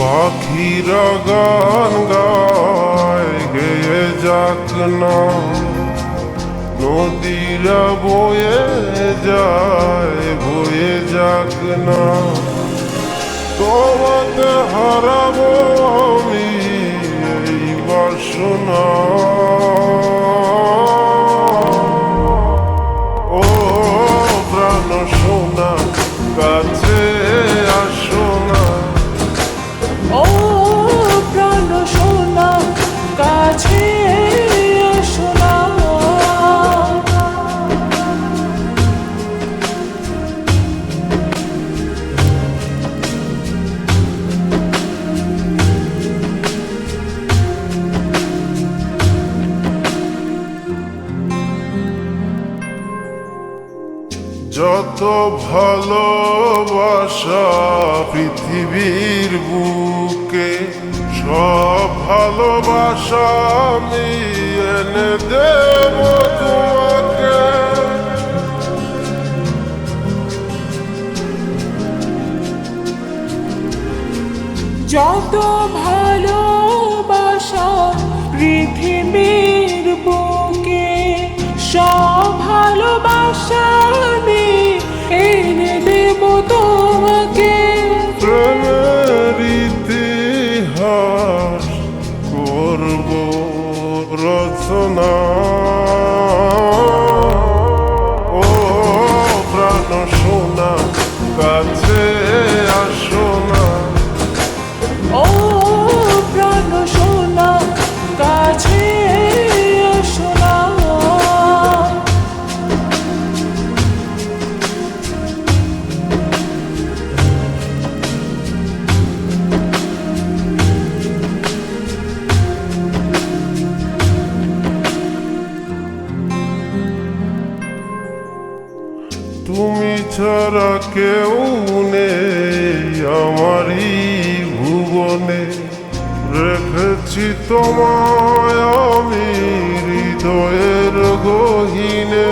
পাখিরা গান গায় গেয়ে যাক না নদীরা বয়ে যায়, বয়ে যাক না। তোমাকে হারাবো আমি এই বাসনা। যত ভালোবাসা পৃথিবীর বুকে, সব ভালোবাসা আমি এনে দেব তোমাকে। যত ভালোবাসা পৃথিবীর বুকে, সব ভালোবাসা борбу родзона. О, проношу на конце. তুমি ছাড়া কেউ নেই আমারই ভুবনে। রেখেছি তোমায় আমি হৃদয়ের গহিনে।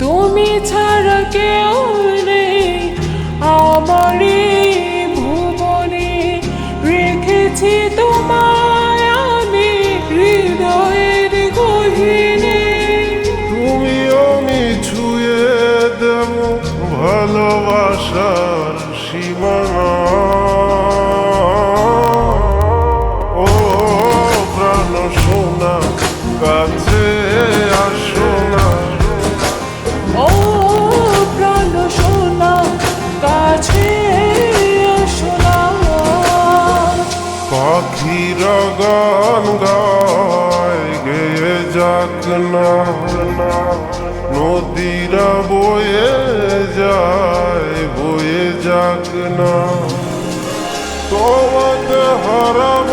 তুমি ছাড়া কেউ পাখিরা গান গায় গে যাক না নদীর বয়ে যায় বয়ে যাক না। তোমাকে হারাব